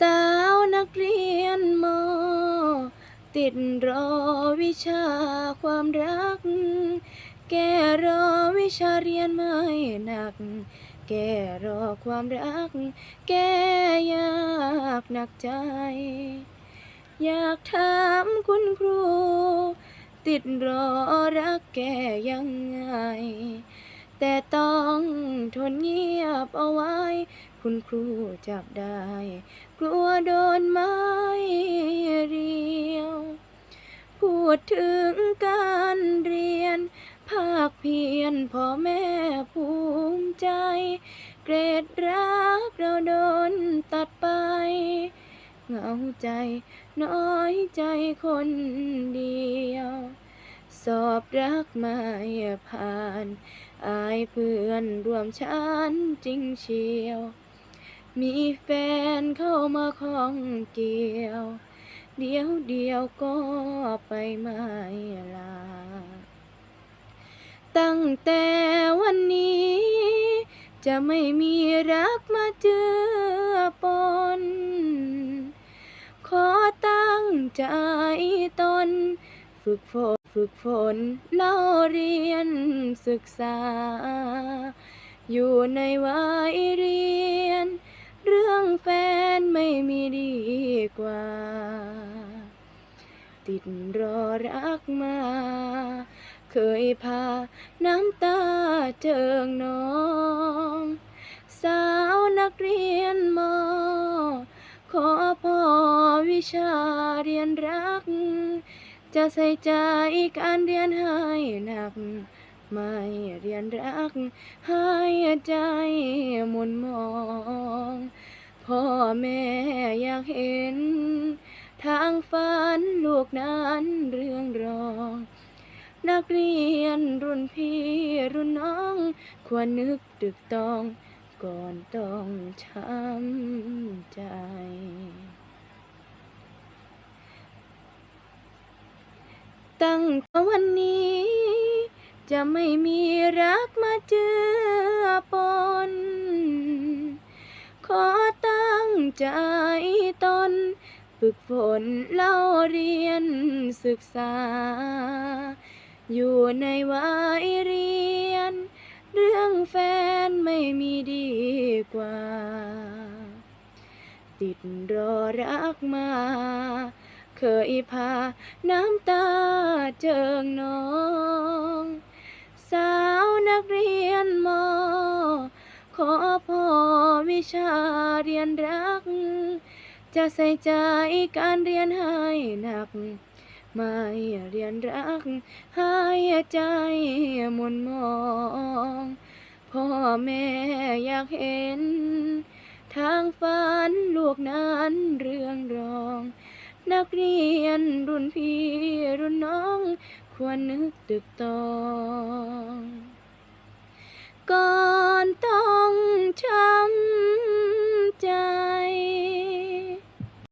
สาวนักเรียนมอ ติดรอวิชาความรัก แกรอวิชาเรียนไม่หนัก แกรอความรัก แกยากหนักใจ อยากถามคุณครู ติดรอรักแกยังไง แต่ต้องทนเงียบเอาไว้ คุณครูจับได้ กลัวโดนไม้เรียว พูดถึงการเรียน ภาคเพียรพ่อแม่ภูมิใจ เกรดรักเราโดนตัดไปเหงาใจน้อยใจคนเดียว สอบรักไม่ผ่าน อายเพื่อนรวมชั้นจริงเชียว มีแฟนเข้ามาข้องเกี่ยว เดียวเดียวก็ไปไม่ลา ตั้งแต่วันนี้ จะไม่มีรักมาเจือปน ขอตั้งใจตนฝึกฝน ฝึกฝนเล่าเรียนศึกษา อยู่ในวัยเรียน เรื่องแฟนไม่มีดีกว่า ติดรอรักมา เคยพาน้ำตาเจิงนอง สาวนักเรียนมอขอพ่อวิชาเรียนรัก จะใส่ใจการเรียนให้หนัก ไม่เรียนรัก ให้ใจหมุนมอง พ่อแม่อยากเห็น ทางฝันลูกนั้นเรื่องรอง นักเรียนรุ่นพี่รุ่นน้อง ควรนึกตึกตอง ก่อนต้องช้ำใจ ตั้งแต่วันนี้ จะไม่มีรักมาเจือปน ขอตั้งใจตน ฝึกฝนเล่าเรียนศึกษา อยู่ในวัยเรียน เรื่องแฟนไม่มีดีกว่า ติดรอรักมา เคยพาน้ำตาเจิงนอง สาวนักเรียนมอขอพ่อวิชาเรียนรัก จะใส่ใจการเรียนให้หนัก ไม่เรียนรักให้ใจหมุนมอง พ่อแม่อยากเห็น ทางฝันลูกนั้นเรื่องรอง นักเรียนรุ่นพี่รุ่นน้อง ควรนึกตึกตอง ก่อนต้อง